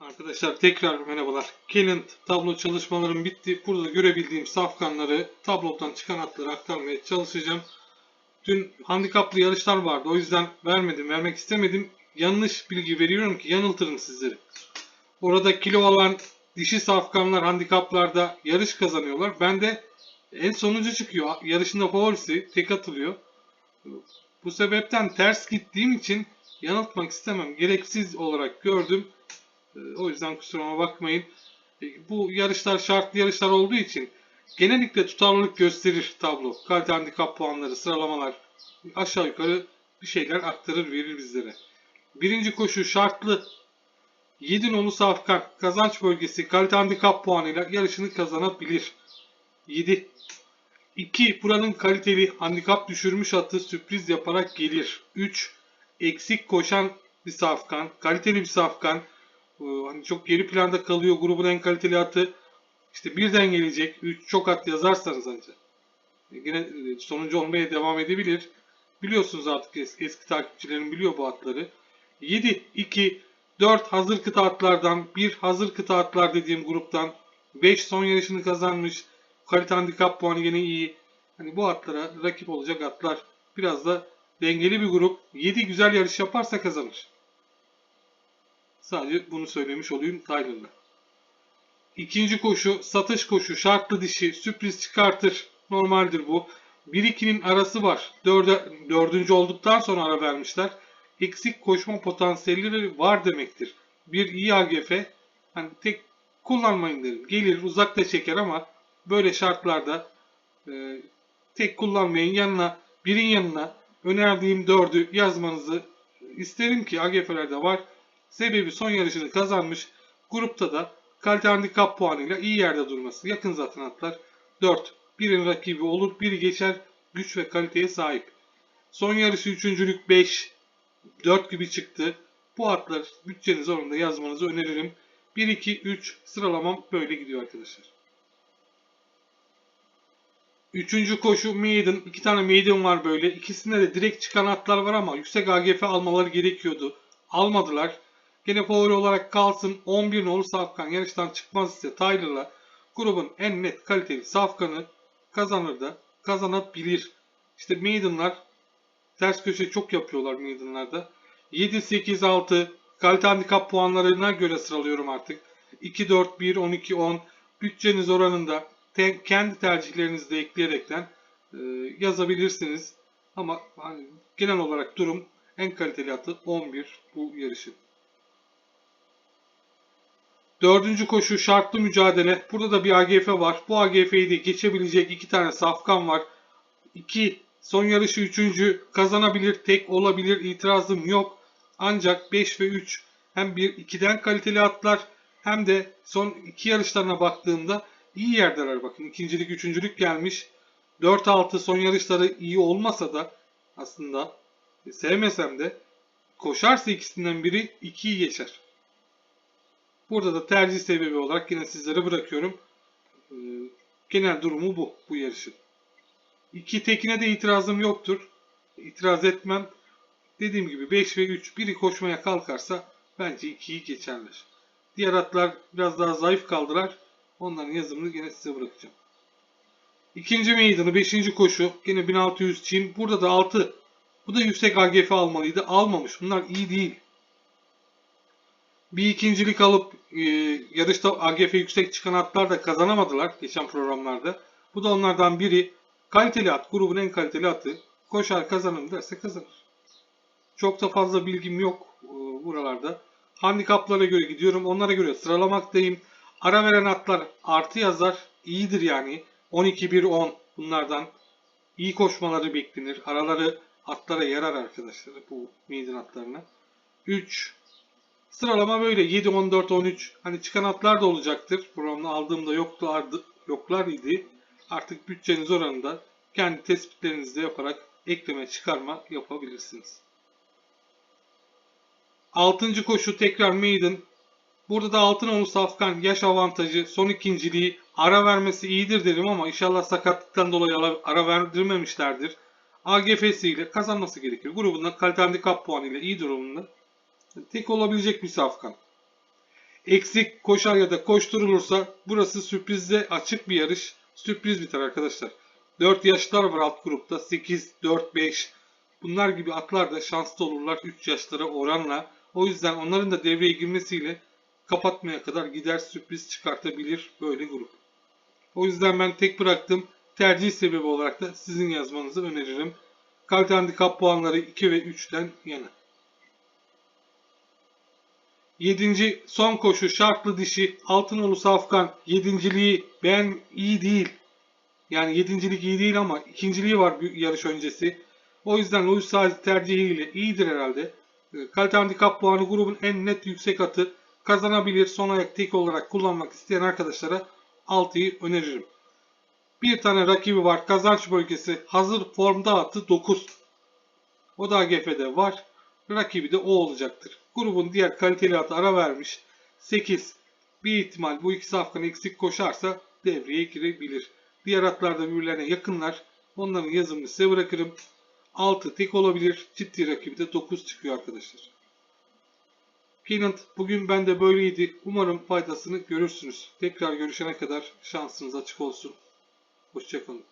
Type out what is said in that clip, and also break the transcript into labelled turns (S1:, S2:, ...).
S1: Arkadaşlar tekrar merhabalar. Calent tablo çalışmalarım bitti. Burada görebildiğim safkanları tablodan çıkan hatları aktarmaya çalışacağım. Dün handikaplı yarışlar vardı. O yüzden vermedim, vermek istemedim. Yanlış bilgi veriyorum ki yanıltırım sizleri. Orada kilo alan dişi safkanlar handikaplarda yarış kazanıyorlar. Ben de en sonuncu çıkıyor. Yarışında favorisi tek atılıyor. Bu sebepten ters gittiğim için yanıltmak istemem. Gereksiz olarak gördüm. O yüzden kusuruma bakmayın. E, Bu yarışlar şartlı yarışlar olduğu için genellikle tutarlılık gösterir tablo. Kalite handikap puanları, sıralamalar aşağı yukarı bir şeyler aktarır verir bizlere. Birinci koşu şartlı 7 nolu safkan kazanç bölgesi kalite handikap puanıyla yarışını kazanabilir. 7. 2. Buranın kaliteli handikap düşürmüş atı sürpriz yaparak gelir. 3. Eksik koşan bir safkan, kaliteli bir safkan, hani çok geri planda kalıyor grubun en kaliteli atı. İşte birden gelecek. 3 çok at yazarsanız ancak. E, Yine e, sonuncu olmaya devam edebilir. Biliyorsunuz artık eski, eski takipçilerin biliyor bu atları. 7, 2, 4 hazır kıta atlardan, 1 hazır kıta atlar dediğim gruptan, 5 son yarışını kazanmış. Kalite handikap puanı yine iyi. Hani bu atlara rakip olacak atlar. Biraz da dengeli bir grup. 7 güzel yarış yaparsa kazanır. Sadece bunu söylemiş olayım Tyler'la. İkinci koşu satış koşu şartlı dişi sürpriz çıkartır. Normaldir bu. 1-2'nin arası var. Dörde, dördüncü olduktan sonra ara vermişler. Eksik koşma potansiyelleri var demektir. Bir iyi AGF hani tek kullanmayın derim. Gelir uzakta çeker ama böyle şartlarda e, tek kullanmayın yanına birin yanına önerdiğim dördü yazmanızı isterim ki AGF'lerde var. Sebebi son yarışını kazanmış. Grupta da kalite handikap puanıyla iyi yerde durması. Yakın zaten atlar. 4. Birinin rakibi olur. Biri geçer. Güç ve kaliteye sahip. Son yarışı üçüncülük 5. 4 gibi çıktı. Bu atlar bütçeniz oranında yazmanızı öneririm. 1, 2, 3 sıralamam böyle gidiyor arkadaşlar. Üçüncü koşu Maiden. İki tane Maiden var böyle. İkisinde de direkt çıkan atlar var ama yüksek AGF almaları gerekiyordu. Almadılar. Gene favori olarak kalsın. 11 nolu Safkan yarıştan çıkmaz ise Tyler'la grubun en net kaliteli Safkan'ı kazanır da kazanabilir. İşte Maiden'lar ters köşe çok yapıyorlar Maiden'larda. 7, 8, 6 kalite handikap puanlarına göre sıralıyorum artık. 2, 4, 1, 12, 10 bütçeniz oranında te- kendi tercihlerinizi de ekleyerekten e, yazabilirsiniz. Ama hani, genel olarak durum en kaliteli atı 11 bu yarışın. Dördüncü koşu şartlı mücadele. Burada da bir AGF var. Bu AGF'yi de geçebilecek iki tane safkan var. İki son yarışı üçüncü kazanabilir, tek olabilir itirazım yok. Ancak 5 ve 3 hem bir 2'den kaliteli atlar hem de son iki yarışlarına baktığımda iyi yerdeler bakın. İkincilik, üçüncülük gelmiş. 4-6 son yarışları iyi olmasa da aslında sevmesem de koşarsa ikisinden biri 2'yi geçer. Burada da tercih sebebi olarak yine sizlere bırakıyorum. Ee, genel durumu bu, bu yarışın. İki tekine de itirazım yoktur. İtiraz etmem. Dediğim gibi 5 ve 3 biri koşmaya kalkarsa bence 2'yi geçerler. Diğer atlar biraz daha zayıf kaldılar. Onların yazımını yine size bırakacağım. İkinci meydanı 5. koşu. Yine 1600 Çin. Burada da 6. Bu da yüksek AGF almalıydı. Almamış. Bunlar iyi değil bir ikincilik alıp e, yarışta AGF yüksek çıkan atlar da kazanamadılar geçen programlarda. Bu da onlardan biri. Kaliteli at, grubun en kaliteli atı. Koşar kazanım derse kazanır. Çok da fazla bilgim yok e, buralarda. Handikaplara göre gidiyorum. Onlara göre sıralamaktayım. Ara veren atlar artı yazar. İyidir yani. 12-1-10 bunlardan. iyi koşmaları beklenir. Araları atlara yarar arkadaşlar bu maiden atlarına. 3, Sıralama böyle 7, 14, 13. Hani çıkan atlar da olacaktır. Programda aldığımda yoklardı, yoklar idi. Artık bütçeniz oranında kendi tespitlerinizde yaparak ekleme çıkarma yapabilirsiniz. Altıncı koşu tekrar maiden. Burada da altın onu safkan yaş avantajı son ikinciliği ara vermesi iyidir derim ama inşallah sakatlıktan dolayı ara, verdirmemişlerdir. AGF'siyle kazanması gerekir. Grubunda kalite handikap puanıyla iyi durumunda tek olabilecek bir safkan. eksik koşar ya da koşturulursa burası sürprizle açık bir yarış. Sürpriz biter arkadaşlar. 4 yaşlar var alt grupta. 8, 4, 5. Bunlar gibi atlar da şanslı olurlar 3 yaşlara oranla. O yüzden onların da devreye girmesiyle kapatmaya kadar gider sürpriz çıkartabilir böyle grup. O yüzden ben tek bıraktım. Tercih sebebi olarak da sizin yazmanızı öneririm. Kalite handikap puanları 2 ve 3'ten yana. 7. son koşu şartlı dişi Altınolu Safkan 7.liği ben iyi değil. Yani 7.lik iyi değil ama ikinciliği var yarış öncesi. O yüzden Louis Saez tercihiyle iyidir herhalde. E, Kalite handikap puanı grubun en net yüksek atı. Kazanabilir son ayak tek olarak kullanmak isteyen arkadaşlara 6'yı öneririm. Bir tane rakibi var. Kazanç bölgesi hazır formda atı 9. O da AGF'de var. Rakibi de o olacaktır. Grubun diğer kaliteli atı ara vermiş. 8. Bir ihtimal bu iki safkan eksik koşarsa devreye girebilir. Diğer atlar da birbirlerine yakınlar. Onların yazımını size bırakırım. 6 tek olabilir. Ciddi rakibi de 9 çıkıyor arkadaşlar. Peanut bugün bende böyleydi. Umarım faydasını görürsünüz. Tekrar görüşene kadar şansınız açık olsun. Hoşçakalın.